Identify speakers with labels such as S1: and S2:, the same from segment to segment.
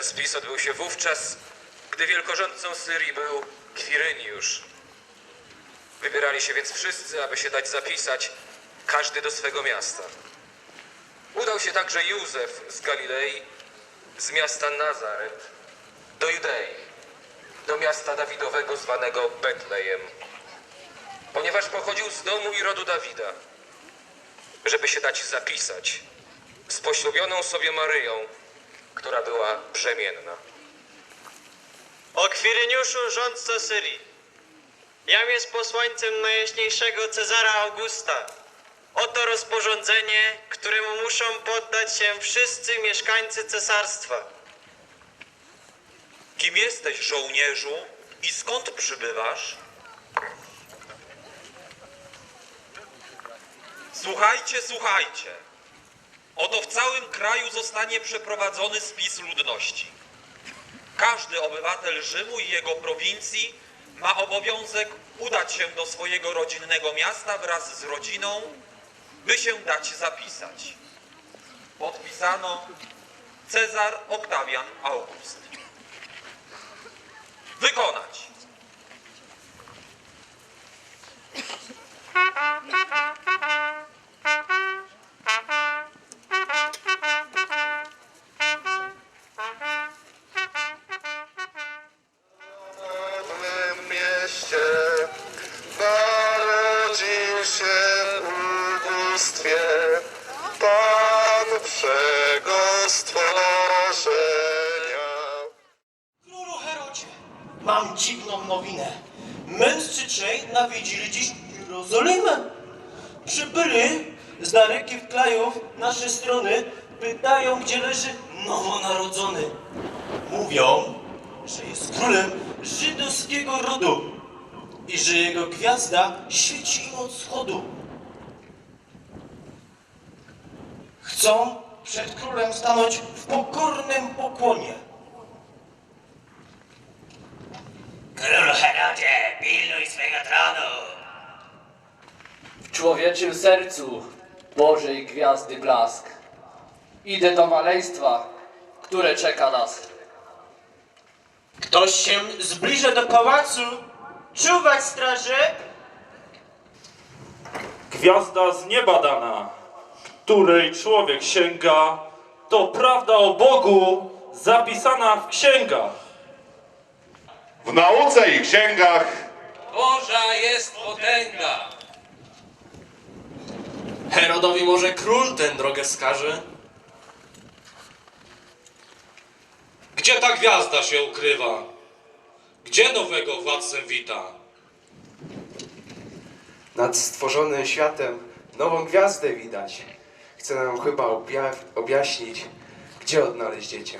S1: Ten spis odbył się wówczas, gdy wielkorządcą Syrii był Kwiryniusz. Wybierali się więc wszyscy, aby się dać zapisać, każdy do swego miasta. Udał się także Józef z Galilei, z miasta Nazaret, do Judei, do miasta Dawidowego zwanego Betlejem, ponieważ pochodził z domu i rodu Dawida, żeby się dać zapisać z poślubioną sobie Maryją, która była brzemienna.
S2: O Kwiryniuszu, rządco Syrii. Jam jest posłańcem najjaśniejszego Cezara Augusta. Oto rozporządzenie, któremu muszą poddać się wszyscy mieszkańcy cesarstwa.
S3: Kim jesteś, żołnierzu, i skąd przybywasz? Słuchajcie, słuchajcie. Oto w całym kraju zostanie przeprowadzony spis ludności. Każdy obywatel Rzymu i jego prowincji ma obowiązek udać się do swojego rodzinnego miasta wraz z rodziną, by się dać zapisać. Podpisano Cezar Oktawian August wykonać.
S4: Się w ubóstwie Pan wszego stworzenia.
S5: Królu Herodzie, mam dziwną nowinę. Trzej nawiedzili dziś Jerozolimę. Przybyli z dalekich krajów nasze strony, pytają, gdzie leży nowonarodzony. Mówią, że jest królem żydowskiego rodu i że jego gwiazda świeci im od wschodu. Chcą przed królem stanąć w pokornym pokłonie.
S6: Królu Herodzie, pilnuj swego tronu!
S7: W człowieczym sercu Bożej gwiazdy blask. Idę do maleństwa, które czeka nas.
S5: Ktoś się zbliża do pałacu. Czuwać straży.
S8: Gwiazda z nieba dana, której człowiek sięga, to prawda o Bogu zapisana w księgach.
S4: W nauce i księgach
S1: Boża jest potęga!
S2: Herodowi może król tę drogę wskaże?
S9: Gdzie ta gwiazda się ukrywa? Gdzie nowego władcę wita?
S10: Nad stworzonym światem nową gwiazdę widać. Chce nam chyba obja objaśnić, gdzie odnaleźć dziecię.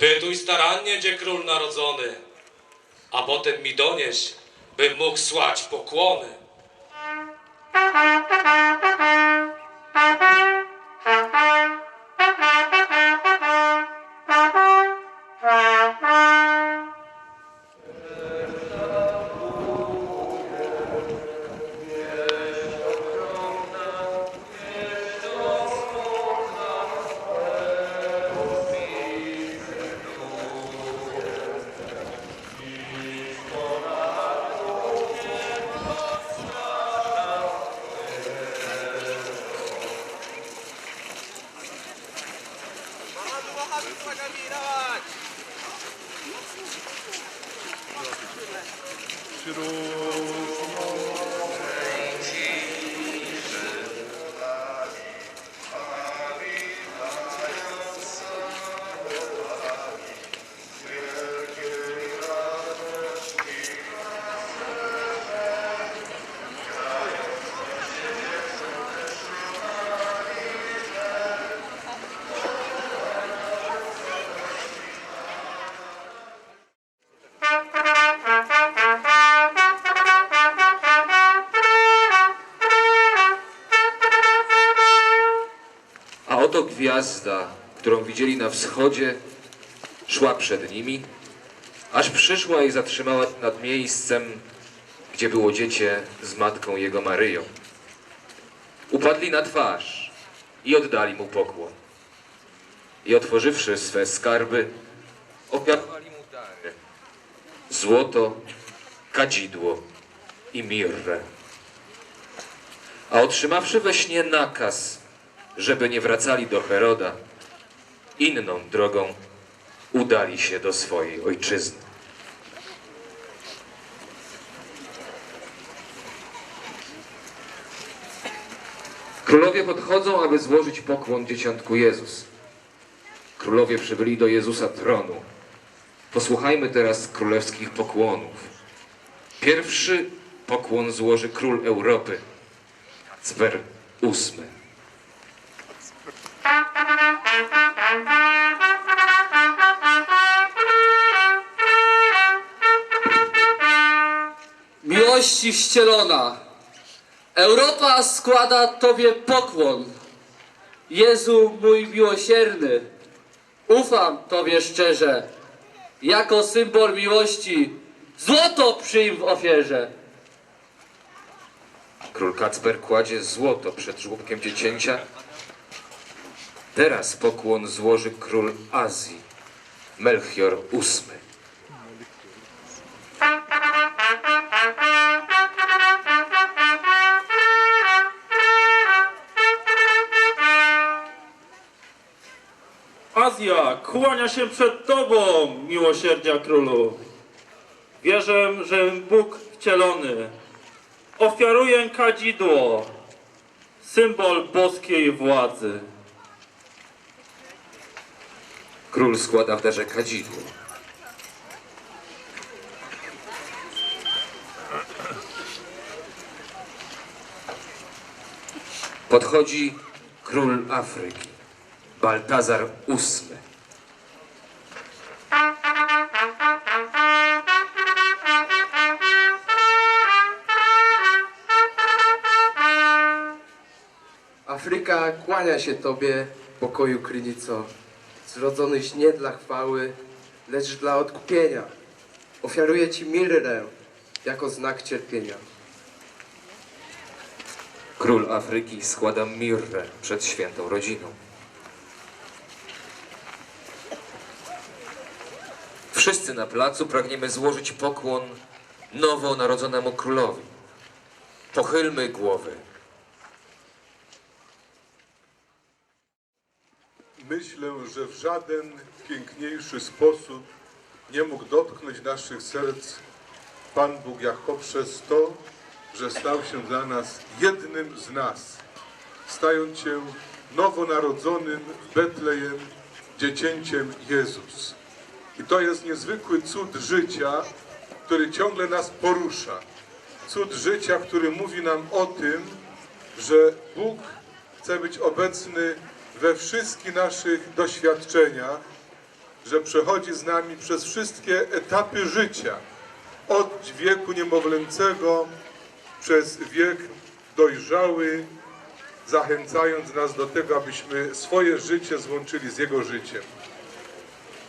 S9: Wypytuj starannie, gdzie król narodzony, a potem mi donieś, bym mógł słać pokłony.
S1: A oto gwiazda, którą widzieli na wschodzie, szła przed nimi, aż przyszła i zatrzymała nad miejscem, gdzie było dziecię z matką jego Maryją. Upadli na twarz i oddali mu pokłon. I otworzywszy swe skarby, ofiarowali mu dary. Złoto, kadzidło i mirrę. A otrzymawszy we śnie nakaz, żeby nie wracali do Heroda, inną drogą udali się do swojej ojczyzny. Królowie podchodzą, aby złożyć pokłon dzieciątku Jezus. Królowie przybyli do Jezusa tronu. Posłuchajmy teraz królewskich pokłonów. Pierwszy pokłon złoży król Europy, Cwer ósmy.
S7: Miłości wcielona, Europa składa Tobie pokłon. Jezu mój miłosierny, ufam Tobie szczerze. Jako symbol miłości złoto przyjm w ofierze.
S1: Król Kacper kładzie złoto przed żłobkiem dziecięcia. Teraz pokłon złoży król Azji, Melchior ósmy.
S8: Azja kłania się przed Tobą, miłosierdzia królu. Wierzę, że Bóg wcielony ofiaruje kadzidło, symbol boskiej władzy.
S1: Król składa w darze kadzidło. Podchodzi król Afryki, Baltazar ósmy.
S10: Afryka kłania się Tobie, pokoju krynico, zrodzonyś nie dla chwały, lecz dla odkupienia. Ofiaruję Ci mirrę jako znak cierpienia.
S1: Król Afryki składa mirrę przed świętą rodziną. Wszyscy na placu pragniemy złożyć pokłon nowonarodzonemu królowi. Pochylmy głowy.
S11: Myślę, że w żaden piękniejszy sposób nie mógł dotknąć naszych serc Pan Bóg jak poprzez to, że stał się dla nas jednym z nas, stając się nowonarodzonym w Betlejem dziecięciem Jezus. I to jest niezwykły cud życia, który ciągle nas porusza. Cud życia, który mówi nam o tym, że Bóg chce być obecny we wszystkich naszych doświadczeniach, że przechodzi z nami przez wszystkie etapy życia, od wieku niemowlęcego przez wiek dojrzały, zachęcając nas do tego, abyśmy swoje życie złączyli z Jego życiem.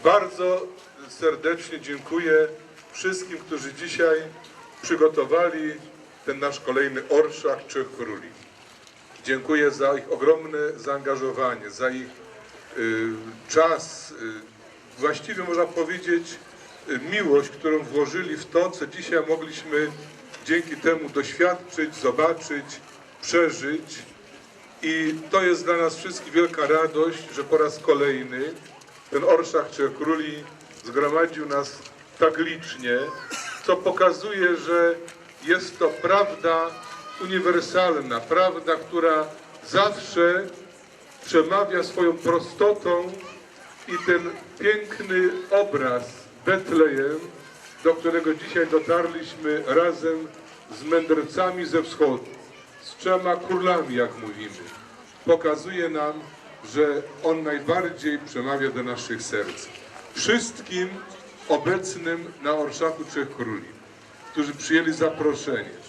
S11: Bardzo serdecznie dziękuję wszystkim, którzy dzisiaj przygotowali ten nasz kolejny Orszak Trzech Króli. Dziękuję za ich ogromne zaangażowanie, za ich y, czas, y, właściwie można powiedzieć y, miłość, którą włożyli w to, co dzisiaj mogliśmy dzięki temu doświadczyć, zobaczyć, przeżyć. I to jest dla nas wszystkich wielka radość, że po raz kolejny ten Orszak Trzech Króli zgromadził nas tak licznie, co pokazuje, że jest to prawda uniwersalna, prawda, która zawsze przemawia swoją prostotą i ten piękny obraz Betlejem, do którego dzisiaj dotarliśmy razem z mędrcami ze wschodu, z trzema królami, jak mówimy, pokazuje nam, że on najbardziej przemawia do naszych serc. Wszystkim obecnym na Orszaku Trzech Króli, którzy przyjęli zaproszenie,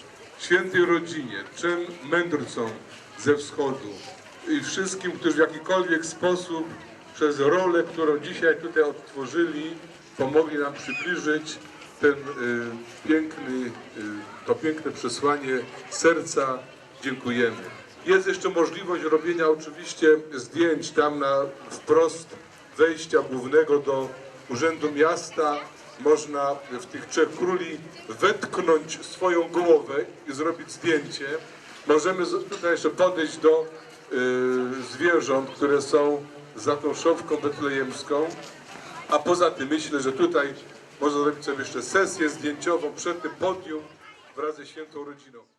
S11: świętej rodzinie, trzem mędrcom ze wschodu i wszystkim, którzy w jakikolwiek sposób przez rolę, którą dzisiaj tutaj odtworzyli, pomogli nam przybliżyć ten y, piękny, y, to piękne przesłanie serca dziękujemy. Jest jeszcze możliwość robienia oczywiście zdjęć tam na wprost wejścia głównego do Urzędu Miasta. Można w tych trzech króli wetknąć swoją głowę i zrobić zdjęcie. Możemy tutaj jeszcze podejść do y, zwierząt, które są za tą szopką betlejemską. A poza tym myślę, że tutaj można zrobić sobie jeszcze sesję zdjęciową przed tym podium wraz ze świętą rodziną.